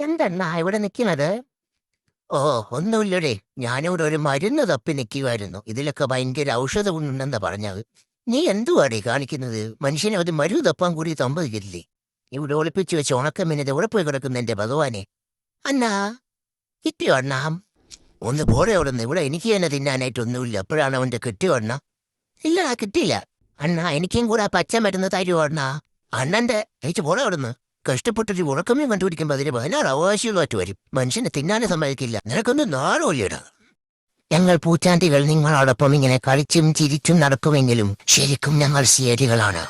എന്തെന്നാ ഇവിടെ നിൽക്കുന്നത് ഓ ഒന്നുമില്ലടേ. ഞാനിവിടെ ഒരു മരുന്ന് തപ്പി നിൽക്കുമായിരുന്നു ഇതിലൊക്കെ ഭയങ്കര ഔഷധമുണ്ടെന്നാ പറഞ്ഞത്. നീ എന്തുവാടേ കാണിക്കുന്നത്? മനുഷ്യനെ ഒരു മരുന്ന് തപ്പാൻ കൂടി സമ്മതിക്കില്ലേ ഇവിടെ ഒളിപ്പിച്ചു വെച്ച ഉണക്കമീനത് ഇവിടെ പോയി കിടക്കുന്ന എന്റെ ഭഗവാനെ? അന്നാ കിട്ടിയോ അണ്ണാ? ഒന്ന് പോരെ അവിടെ നിന്ന് ഇവിടെ എനിക്ക് തന്നെ തിന്നാനായിട്ടൊന്നുമില്ല അപ്പോഴാണ് അവന്റെ കിട്ടിയോ അണ്ണ? ഇല്ലടാ കിട്ടിയില്ല. അണ്ണാ എനിക്കും കൂടെ ആ പച്ച മരുന്ന് തരുമോ അണ്ണാ? അണ്ണന്റെ കഴിച്ചു പോരെ അവിടെ നിന്ന് കഷ്ടപ്പെട്ടൊരു ഉറക്കമേ കണ്ടുപിടിക്കുമ്പോൾ അതിന് പതിനാറ് അവകാശികളായിട്ട് വരും. മനുഷ്യനെ തിന്നാനേ സമ്മതിക്കില്ല. നിനക്കൊന്ന് നാളോല്ലിടാ ഞങ്ങൾ പൂച്ചാണ്ടികൾ നിങ്ങളോടൊപ്പം ഇങ്ങനെ കളിച്ചും ചിരിച്ചും നടക്കുമെങ്കിലും ശരിക്കും ഞങ്ങൾ സിയരികളാണ്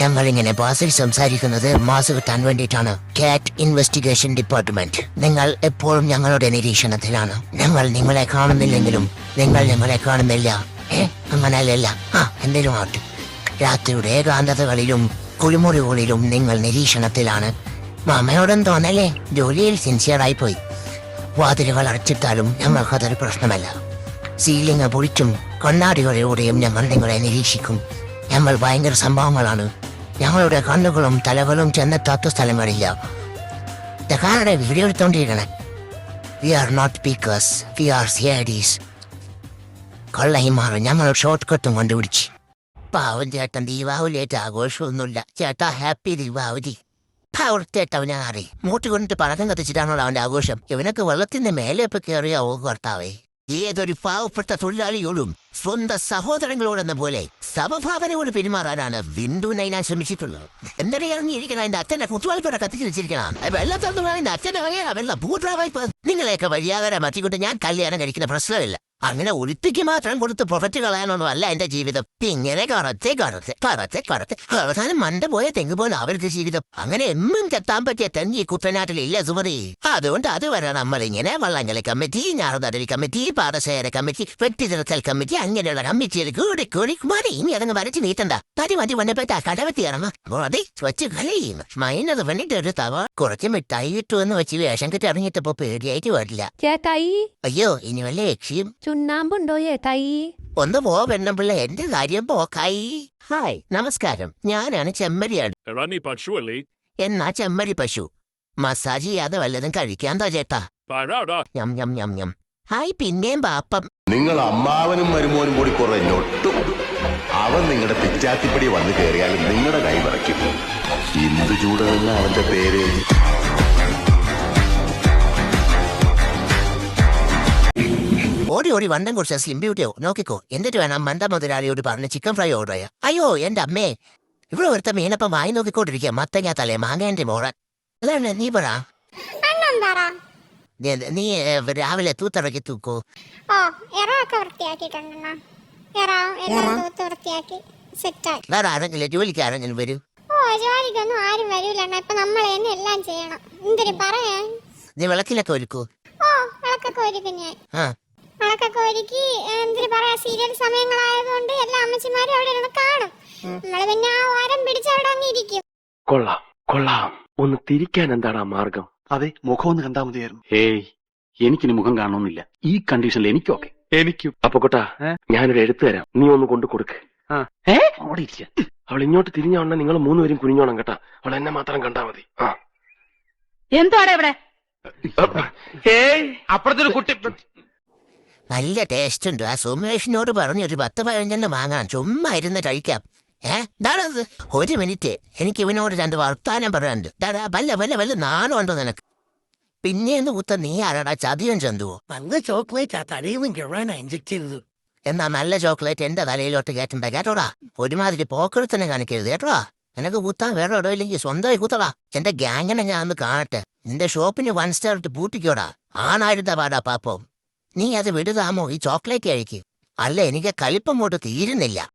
ഞങ്ങൾ ഇങ്ങനെ ഭാഷയിൽ സംസാരിക്കുന്നത് മാസ് കിട്ടാൻ വേണ്ടിയിട്ടാണ്. കാറ്റ് ഇൻവെസ്റ്റിഗേഷൻ ഡിപ്പാർട്ട്മെന്റ്. നിങ്ങൾ എപ്പോഴും ഞങ്ങളുടെ നിരീക്ഷണത്തിലാണ്. ഞങ്ങൾ നിങ്ങളെ കാണുന്നില്ലെങ്കിലും നിങ്ങൾ ഞങ്ങളെ കാണുന്നില്ല. ഏ? അങ്ങനെയല്ല ആ എന്തെങ്കിലും ആട്ടെ രാത്രിയുടെ ഏകാന്തതകളിലും കുളിമുറികളിലും നിങ്ങൾ നിരീക്ഷണത്തിലാണ്. മാമയോടും തോന്നല്ലേ? ജോലിയിൽ സിൻസിയറായി പോയി വാതിലുകൾ അടച്ചിട്ടാലും ഞങ്ങൾക്കതൊരു പ്രശ്നമല്ല. സീലിംഗ് പൊളിച്ചും കണ്ണാടികളിലൂടെയും ഞങ്ങൾ നിങ്ങളെ നിരീക്ഷിക്കും. ഞങ്ങൾ ഭയങ്കര സംഭവങ്ങളാണ്. ഞങ്ങളുടെ കണ്ണുകളും തലകളും ചെന്നെത്താത്ത സ്ഥലങ്ങളില്ല. ഇതൊക്കെ video എടുത്തോണ്ടിരിക്കണേ. We are not speakers we are സിയാഡീസ് കൊള്ളഹിമാർ ഞങ്ങൾ ഷോർട്ട് കട്ടും കണ്ടുപിടിച്ച്. പാവം ചേട്ടൻ ദീപാവലിയായിട്ട് ആഘോഷമൊന്നുമില്ല ചേട്ടാ ഹാപ്പി ദീപാവലി. പവർത്തേട്ടവൻ ഞാൻ അറി മൂട്ട് കൊണ്ടിട്ട് പണക്കം കത്തിച്ചിട്ടാണല്ലോ അവന്റെ ആഘോഷം. ഇവനൊക്കെ വെള്ളത്തിന്റെ മേലെ ഇപ്പൊ കയറിയ ഓ കർത്താവേ. ഏതൊരു പാവപ്പെട്ട തൊഴിലാളിയോടും സ്വന്തം സഹോദരങ്ങളോടെന്ന പോലെ സമഭാവനയോട് പെരുമാറാനാണ് വിന്ദു നൈനാൻ ശ്രമിച്ചിട്ടുള്ളത്. എന്തിനാ ഇറങ്ങിയിരിക്കണം? എന്റെ അച്ഛന്റെ കുത്തുവായ്പ കത്തിച്ച് വെച്ചിരിക്കണം. വെള്ളത്തൊന്നും അച്ഛനെ വെള്ള. ഭൂതാവായ്പ നിങ്ങളെയൊക്കെ വഴിയാകരെ മാറ്റിക്കൊണ്ട് ഞാൻ കല്യാണം കഴിക്കുന്ന പ്രശ്നമില്ല. അങ്ങനെ ഒരുത്തിക്ക് മാത്രം കൊടുത്ത് പ്രൊഫറ്റ് കളയാനൊന്നും അല്ല എന്റെ ജീവിതം. ഇങ്ങനെ കറത്തെ കറത്തെ കറത്തെ കറത്തെ അവസാനം മണ്ട പോയ തെങ്ങ് പോലെ അവരുടെ ജീവിതം. അങ്ങനെ എന്നും ചെത്താൻ പറ്റിയ തെങ്ങി കുട്ടനാട്ടിലില്ല സുമതി. അതുകൊണ്ട് അതുവരെ നമ്മൾ ഇങ്ങനെ വള്ളംകളി കമ്മിറ്റി ഞാറുനടരി കമ്മിറ്റി പാടശേഖര കമ്മിറ്റി വെട്ടിതിരുത്തൽ കമ്മിറ്റി അങ്ങനെയുള്ള കമ്മിറ്റിയിൽ കൂടി കൂടി മതി ഇനി അതങ്ങ് വരച്ച് നീട്ടണ്ട. തടി മതി വന്നപ്പെട്ട കടവത്തി ഇറങ്ങും. മതി വെച്ച് കളയും മൈനത് പണിട്ട് ഒരു തവ. കുറച്ച് മിഠായി കിട്ടുമെന്ന് വെച്ച് വേഷം കെട്ടി ഇറങ്ങിയിട്ടപ്പോ പേടിയായിട്ട് വരില്ല. ചേട്ടായി. അയ്യോ ഇനി വല്ല ലക്ഷ്യം ചുണ്ണാമ്പുണ്ടോ ചേട്ടായി ഒന്ന് പോ പെണ്ണമ്പിള്ള എന്റെ കാര്യം പോക്കായി ഹായ് നമസ്കാരം. ഞാനാണ് ചെമ്മരിയാണ് Rani Pachuali, എന്നാ ചെമ്മരി പശു. മസാജ് ചെയ്യാതെ വല്ലതും കഴിക്കാന്തോ ചേട്ടാ. Parada, ഞം ഞം ഞം ഞം. ഹായ് പിന്നെയും പാപ്പം. നിങ്ങൾ അമ്മാവനും മരുമോനും കൂടി കുറെ ഞൊട്ടും. അവൻ നിങ്ങളുടെ പിച്ചാത്തിപ്പടി വന്ന് കയറിയാൽ നിങ്ങളുടെ കൈ വിറയ്ക്കും. ഇന്ദു ചൂടെന്ന അവന്റെ പേര് ഓടി ഓടി വണ്ടം കുറിച്ച് സ്ലിം ബ്യൂട്ടിയോ നോക്കിക്കോ. എന്നിട്ട് വേണം മന്ദ മുതലാളിയോട് പറഞ്ഞ് ചിക്കൻ ഫ്രൈ ഓർഡർ ചെയ്യാം അയ്യോ എന്റെ അമ്മേ. ഇവിടെ ഒരുത്ത മീനപ്പം വായി നോക്കിക്കൊണ്ടിരിക്കുക മത്തങ്ങ തലേ മാങ്ങേന്റെ മോറൻ അതാണ് നീ പറ. നീ- രാവിലെ തൂത്തിറക്കി തൂക്കോ? വേറെ ആരെങ്കിലും ജോലിക്ക് ആരെങ്കിലും വരൂ? ഓ ജോലിക്കൊന്നും ആരും വരൂലണ്ണ. ഇപ്പൊ നമ്മൾ തന്നെ എല്ലാം ചെയ്യണം. എന്തിനു പറയാ നീ വിളക്കിലൊക്കെ ഒരുക്കൂ? ഓ വിളക്കൊക്കെ ഒരുക്കും ഞാൻ ആ വിളക്കൊക്കെ ഒരുക്കി എന്തിനു പറയാ സീരിയൽ സമയങ്ങളായതുകൊണ്ട് എല്ലാ അമ്മച്ചിമാരും അവിടെ ഇരുന്ന് കാണും. നമ്മൾ പിന്നെ ആ ഓരം പിടിച്ച് അവിടെ അങ്ങ് ഇരിക്കും. കൊള്ളാം കൊള്ളാം. ഒന്ന് തിരിക്കാൻ എന്താണ് ആ മാർഗം? അതെ മുഖം ഒന്ന് കണ്ടാ മതിയായിരുന്നു. ഏയ് എനിക്കിനി മുഖം കാണണമെന്നില്ല ഈ കണ്ടീഷനിൽ എനിക്കൊക്കെ. എനിക്കും. അപ്പൊ കൊട്ടാ ഞാനൊരു എഴുത്ത് തരാം. നീ ഒന്ന് കൊണ്ടു കൊടുക്ക്. ആ. ഏ? അവിടെ ഇരിക്ക. അവൾ ഇങ്ങോട്ട് തിരിഞ്ഞോണ്ട നിങ്ങൾ മൂന്നുപേരും കുനിഞ്ഞോണം കേട്ടാ. അവൾ എന്നെ മാത്രം കണ്ടാ മതി. ആ. എന്താണ് ഇവിടെ? ഏയ് അപ്പുറത്തൊരു കുട്ടി നല്ല ടേസ്റ്റ് ഉണ്ട്. ആ സുമേഷിനോട് പറഞ്ഞ് ഒരു പത്ത് പതിനഞ്ചെണ്ണം വാങ്ങാൻ ചുമ്മാ ഇരുന്ന് കഴിക്കാം. ഏ? എന്താണത് ഒരു മിനിറ്റ്. എനിക്ക് ഇവനോട് രണ്ട് വർത്താനം പറയാനുണ്ട്. ദാടാ, വല്ല വല്ല വല്ല നാണം ഉണ്ടോ നിനക്ക്? പിന്നെയെന്ന് കുത്ത നീ ആരാടാ? ചതിയൻ ചന്തുവോ? നല്ല ചോക്ലേറ്റ്. ആ ഇഞ്ചക്ട് ചെയ്തത്. എന്നാ നല്ല ചോക്ലേറ്റ് എന്റെ തലയിലോട്ട് കയറ്റണ്ട കേട്ടോടാ. ഒരുമാതിരി പോക്കെടുത്തന്നെ കാണിക്കരുത് കേട്ടോടാ. നിനക്ക് കുത്താൻ വേറെ ഇടം ഇല്ലെങ്കിൽ സ്വന്തമായി കുത്തടാ. എന്റെ ഗ്യാങ്ങിനെ ഞാൻ ഒന്ന് കാണട്ടെ. നിന്റെ ഷോപ്പിന് വൺ സ്റ്റാർ ഇട്ട് പൂട്ടിക്കോടാ. ആണായിരുന്ന പാടാ പാപ്പം. നീ അത് വിടുതാമോ ഈ ചോക്ലേറ്റ് കഴിക്കും. അല്ല എനിക്ക് കലിപ്പം കൊണ്ട് തീരുന്നില്ല.